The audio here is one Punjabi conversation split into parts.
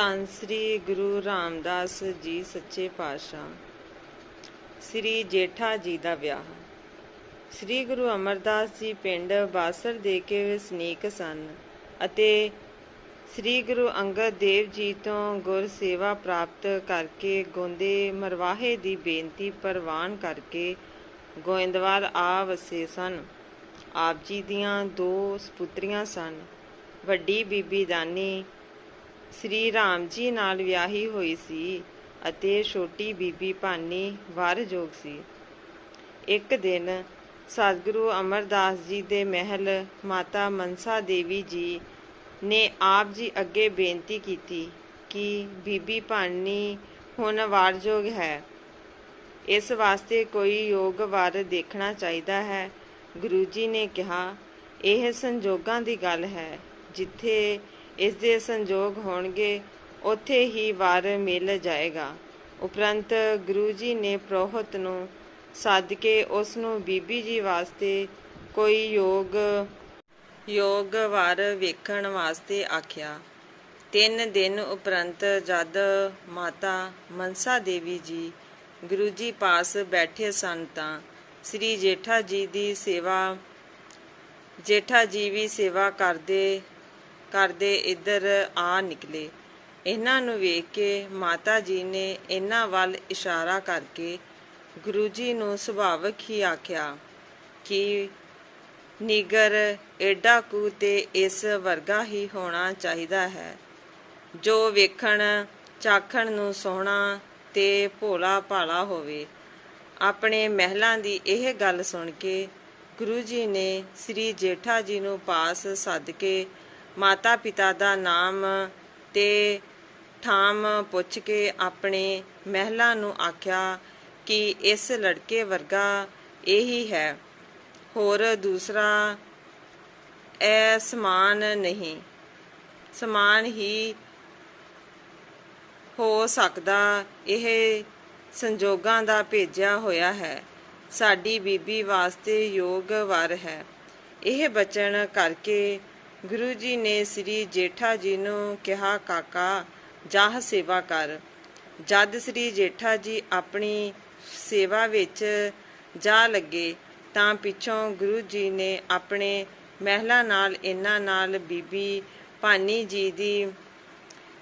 ਧੰਨ ਸ੍ਰੀ ਗੁਰੂ ਰਾਮਦਾਸ ਜੀ ਸੱਚੇ ਪਾਤਸ਼ਾਹ। ਸ੍ਰੀ ਜੇਠਾ ਜੀ ਦਾ ਵਿਆਹ। ਸ੍ਰੀ ਗੁਰੂ ਅਮਰਦਾਸ ਜੀ ਪਿੰਡ ਬਾਸਰ ਦੇ ਕੇ ਵਸਨੀਕ ਸਨ ਅਤੇ ਸ੍ਰੀ ਗੁਰੂ ਅੰਗਦ ਦੇਵ ਜੀ ਤੋਂ ਗੁਰ ਸੇਵਾ ਪ੍ਰਾਪਤ ਕਰਕੇ ਗੋਂਦੇ ਮਰਵਾਹੇ ਦੀ ਬੇਨਤੀ ਪ੍ਰਵਾਨ ਕਰਕੇ ਗੋਇੰਦਵਾਲ ਆ ਵਸੇ ਸਨ। ਆਪ ਜੀ ਦੀਆਂ ਦੋ ਸਪੁੱਤਰੀਆਂ ਸਨ। ਵੱਡੀ ਬੀਬੀ ਦਾਨੀ ਸ੍ਰੀ ਰਾਮ ਜੀ ਨਾਲ ਵਿਆਹੀ ਹੋਈ ਸੀ ਅਤੇ ਛੋਟੀ ਬੀਬੀ ਭਾਨੀ ਵਾਰਜੋਗ ਸੀ। ਇੱਕ ਦਿਨ ਸਤਿਗੁਰੂ ਅਮਰਦਾਸ ਜੀ ਦੇ ਮਹਿਲ ਮਾਤਾ ਮਨਸਾ ਦੇਵੀ ਜੀ ਨੇ ਆਪ ਜੀ ਅੱਗੇ ਬੇਨਤੀ ਕੀਤੀ ਕਿ ਬੀਬੀ ਭਾਨੀ ਹੁਣ ਵਾਰਯੋਗ ਹੈ। ਇਸ ਵਾਸਤੇ ਕੋਈ ਯੋਗ ਵਾਰ ਦੇਖਣਾ ਚਾਹੀਦਾ ਹੈ। ਗੁਰੂ ਜੀ ਨੇ ਕਿਹਾ, ਇਹ ਸੰਜੋਗਾਂ ਦੀ ਗੱਲ ਹੈ ਜਿੱਥੇ ਇਸ ਦੇ ਸੰਜੋਗ ਹੋਣਗੇ, ਉੱਥੇ ਹੀ ਵਾਰ ਮਿਲ ਜਾਏਗਾ। ਉਪਰੰਤ ਗੁਰੂ ਜੀ ਨੇ ਪ੍ਰੋਹਤ ਨੂੰ ਸੱਦ ਕੇ ਉਸ ਨੂੰ ਬੀਬੀ ਜੀ ਵਾਸਤੇ ਕੋਈ ਯੋਗ ਯੋਗ ਵਾਰ ਵੇਖਣ ਵਾਸਤੇ ਆਖਿਆ। ਤਿੰਨ ਦਿਨ ਉਪਰੰਤ ਜਦ ਮਾਤਾ ਮਨਸਾ ਦੇਵੀ ਜੀ ਗੁਰੂ ਜੀ ਪਾਸ ਬੈਠੇ ਸਨ ਤਾਂ ਸ੍ਰੀ ਜੇਠਾ ਜੀ ਦੀ ਸੇਵਾ, ਜੇਠਾ ਜੀ ਵੀ ਸੇਵਾ ਕਰਦੇ ਘਰ ਦੇ ਇੱਧਰ ਆ ਨਿਕਲੇ। ਇਹਨਾਂ ਨੂੰ ਵੇਖ ਕੇ ਮਾਤਾ ਜੀ ਨੇ ਇਹਨਾਂ ਵੱਲ ਇਸ਼ਾਰਾ ਕਰਕੇ ਗੁਰੂ ਜੀ ਨੂੰ ਸੁਭਾਵਕ ਹੀ ਆਖਿਆ ਕਿ ਨਿਗਰ ਐਡਾ ਕੁ ਤੇ ਇਸ ਵਰਗਾ ਹੀ ਹੋਣਾ ਚਾਹੀਦਾ ਹੈ। ਜੋ ਵੇਖਣ, ਚਾਖਣ ਨੂੰ ਸੋਹਣਾ ਤੇ ਭੋਲਾ ਭਾਲਾ ਹੋਵੇ। ਆਪਣੇ ਮਹਿਲਾਂ ਦੀ ਇਹ ਗੱਲ ਸੁਣ ਕੇ ਗੁਰੂ ਜੀ ਨੇ ਸ੍ਰੀ ਜੇਠਾ ਜੀ ਨੂੰ ਪਾਸ ਸੱਦ ਕੇ ਮਾਤਾ ਪਿਤਾ ਦਾ ਨਾਮ ਤੇ ਠਾਮ ਪੁੱਛ ਕੇ ਆਪਣੇ ਮਹਿਲਾ ਨੂੰ ਆਖਿਆ ਕਿ ਇਸ ਲੜਕੇ ਵਰਗਾ ਇਹੀ ਹੈ। ਹੋਰ ਦੂਸਰਾ, ਐ ਸਮਾਨ ਨਹੀਂ। ਸਮਾਨ ਹੀ ਹੋ ਸਕਦਾ, ਇਹ ਸੰਜੋਗਾਂ ਦਾ ਭੇਜਿਆ ਹੋਇਆ ਹੈ। ਸਾਡੀ ਬੀਬੀ ਵਾਸਤੇ ਯੋਗ ਵਰ ਹੈ। ਇਹ ਬਚਨ ਕਰਕੇ ਗੁਰੂ ਜੀ ਨੇ ਸ੍ਰੀ ਜੇਠਾ ਜੀ ਨੂੰ ਕਿਹਾ, ਕਾਕਾ, ਜਾਹ ਸੇਵਾ ਕਰ। ਜਦ ਸ੍ਰੀ ਜੇਠਾ ਜੀ ਆਪਣੀ ਸੇਵਾ ਵਿੱਚ ਜਾ ਲੱਗੇ, ਤਾਂ ਪਿੱਛੋਂ ਗੁਰੂ ਜੀ ਨੇ ਆਪਣੇ ਮਹਿਲਾ ਨਾਲ, ਇਹਨਾਂ ਨਾਲ ਬੀਬੀ ਭਾਨੀ ਜੀ ਦੀ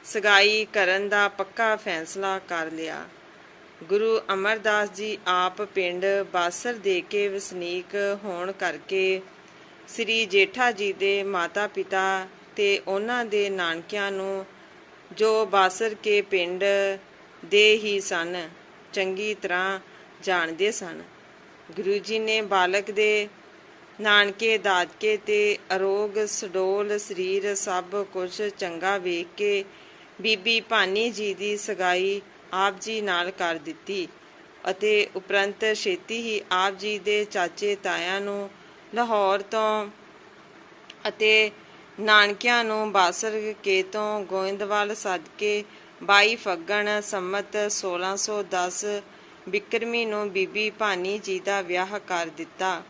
ਸਗਾਈ ਕਰਨ ਦਾ ਪੱਕਾ ਫੈਸਲਾ ਕਰ ਲਿਆ। ਗੁਰੂ ਅਮਰਦਾਸ ਜੀ ਆਪ ਪਿੰਡ ਬਾਸਰ ਦੇ ਕੇ ਵਸਨੀਕ ਹੋਣ ਕਰਕੇ ਸ੍ਰੀ ਜੇਠਾ ਜੀ ਦੇ ਮਾਤਾ-ਪਿਤਾ ਤੇ ਉਹਨਾਂ ਦੇ ਨਾਨਕਿਆਂ ਨੂੰ ਜੋ ਬਾਸਰ ਕੇ ਪਿੰਡ ਦੇ ਹੀ ਸਨ, ਚੰਗੀ ਤਰ੍ਹਾਂ ਜਾਣਦੇ ਸਨ। ਗੁਰੂ ਜੀ ਨੇ ਬਾਲਕ ਦੇ ਨਾਨਕੇ, ਦਾਦਕੇ ਤੇ ਅਰੋਗ ਸਡੋਲ ਸਰੀਰ ਸਭ ਕੁਝ ਚੰਗਾ ਵੇਖ ਕੇ ਬੀਬੀ ਭਾਨੀ ਜੀ ਦੀ ਸਗਾਈ ਆਪ ਜੀ ਨਾਲ ਕਰ ਦਿੱਤੀ ਅਤੇ ਉਪਰੰਤ ਛੇਤੀ ਹੀ ਆਪ ਜੀ ਦੇ ਚਾਚੇ ਤਾਇਆਂ ਨੂੰ ਲਾਹੌਰ ਤੋਂ ਅਤੇ ਨਾਨਕਿਆਂ ਨੂੰ ਬਾਸਰ ਕੇ ਤੋਂ ਗੋਇੰਦਵਾਲ ਸਦਕੇ 22 ਫੱਗਣ ਸੰਮਤ 1610 ਬਿਕਰਮੀ ਨੂੰ ਬੀਬੀ ਭਾਨੀ ਜੀ ਦਾ ਵਿਆਹ ਕਰ ਦਿੱਤਾ।